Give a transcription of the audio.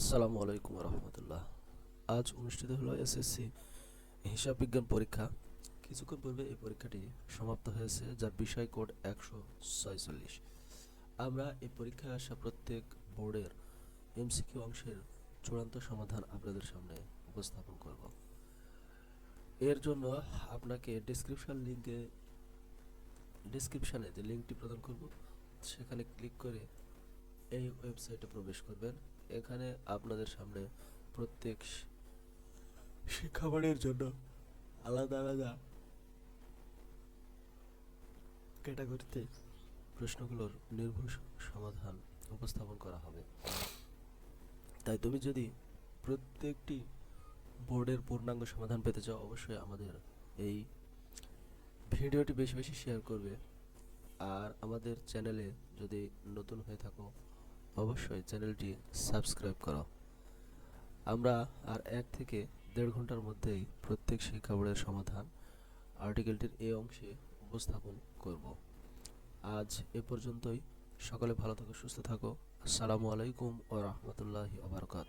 আসসালামু আলাইকুম রহমতুল্লাহ। আজ অনুষ্ঠিত হলো এসএসসি হিসাব বিজ্ঞান পরীক্ষা। কিছুক্ষণ পূর্বে এই পরীক্ষাটি সমাপ্ত হয়েছে, যার বিষয় কোড একশো ছয়চল্লিশ। আমরা এই পরীক্ষায় আসা প্রত্যেক বোর্ডের এমসিকিউ অংশের চূড়ান্ত সমাধান আপনাদের সামনে উপস্থাপন করব। এর জন্য আপনাকে ডেসক্রিপশন লিঙ্কে ডেসক্রিপশনে যে লিঙ্কটি প্রদান করব, সেখানে ক্লিক করে এই ওয়েবসাইটে প্রবেশ করবেন। এখানে আপনাদের সামনে প্রত্যেক শি- শিক্ষাবোর্ডের জন্য আলাদা আলাদা ক্যাটাগরিতে প্রশ্নগুলোর নির্ভুল সমাধান উপস্থাপন করা হবে। তাই তুমি যদি প্রত্যেকটি বোর্ডের পূর্ণাঙ্গ সমাধান পেতে চাও, অবশ্যই আমাদের এই ভিডিওটি বেশি বেশি শেয়ার করবে। আর আমাদের চ্যানেলে যদি নতুন হয়ে থাকো অবশ্যই চ্যানেলটি সাবস্ক্রাইব করো। আমরা আর এক থেকে দেড় ঘণ্টার মধ্যেই প্রত্যেক শিক্ষা বোর্ডের সমাধান আর্টিকেলটির এই অংশে উপস্থাপন করব। আজ এ পর্যন্তই। সকলে ভালো থাকো, সুস্থ থাকো। আসসালামু আলাইকুম ও রহমতুল্লাহি আবরকাত